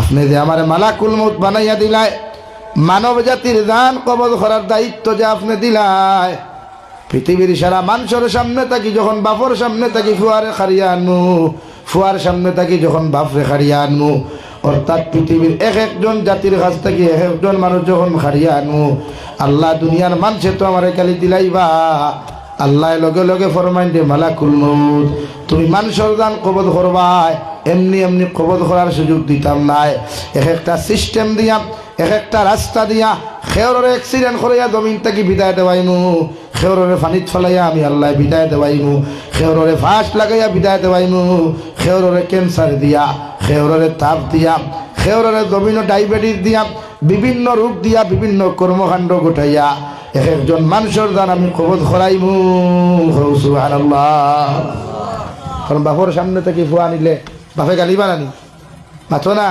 আপনি যে আমার মালাকুল মৌত বানাইয়া দিলায় মানব জাতির দান কবল করার দায়িত্ব যে আপনি দিলায়, পৃথিবীর সারা মানুষের সামনে থাকি যখন বাপর সামনে থাকি ফুয়ারে খারিয়া আনমু, ফুয়ার সামনে থাকি যখন বাপরে খারিয়া আনমু, অর্থাৎ পৃথিবীর এক একজন জাতির কাছ থেকে এক একজন মানুষ যখন খারিয়া আনমু, আল্লাহ দুনিয়ার মানুষে তো আমার কালি দিলাইবা। আল্লাহ লগে লগে ফরমাইন দে, মালাকুল মৌত তুমি মানুষের দান কবদ করবাই, এমনি এমনি কবদ করার সুযোগ দিতাম নাই। এক একটা সিস্টেম দিয়া, এক একটা রাস্তা দিয়া, খেয়রের অ্যাক্সিডেন্ট করাইয়া জমিন থেকে বিদায় দেওয়াইমু। খেয়রের ফানিত ফলাইয়া আমি আল্লাহ বিদায় দেওয়াইমু। খেয়রের ফাঁস লাগাইয়া বিদায় দেওয়াইমু। খেয়রের ক্যান্সার দিয়া, খেয়রের তাপ দিয়া, খেয়রের জমিন ডায়াবেটিস দিয়া বিভিন্ন রোগ দিয়া বিভিন্ন কর্মকাণ্ড ঘটাইয়া এক একজন মানুষের দান আমি করাইমু। সুবহানাল্লাহ। কারণ বাপর সামনে থেকে ফুয়া নিলে বাপে গালি বানানি। মাথো না?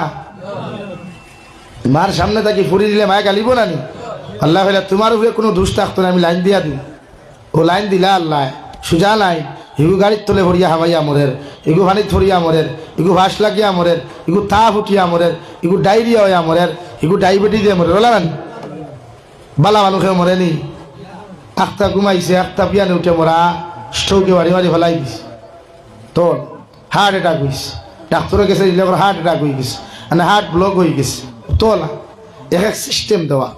মার সামনে থাকি ফুরি দিলে মায়ে গালিব নানি আল্লাহ তোমার উপরে কোনো দোষ থাকতো না, আমি লাইন দিয়া দিই ও লাইন দিলা আল্লাহ, সুজা লাইন। ইগু গাড়ির তলে ভরিয়া হাবাইয়া মরের, ইগু পানিত ভরিয়া মরের, ইগু ভাস লাগিয়া মরের, ইগু তা ফুটিয়া মরের, ইগু ডায়রিয়া হইয়া মরের, ইগু ডায়াবেটিস দিয়ে মরে ওলা নানি বালা মানুষে মরে নি আখতা ঘুমাইছে, আখতা পিয়ানে উঠে মরা, স্ট্রোকে বাড়ি বাড়ি ফেলাই দিছে। তোর হার্ট অ্যাটাক হয়েছে ডাক্তারের কাছে হার্ট অ্যাটাক হয়ে গেছে মানে হার্ট ব্লক হয়ে গেছে। তোলা, এক এক সিস্টেম দেওয়া।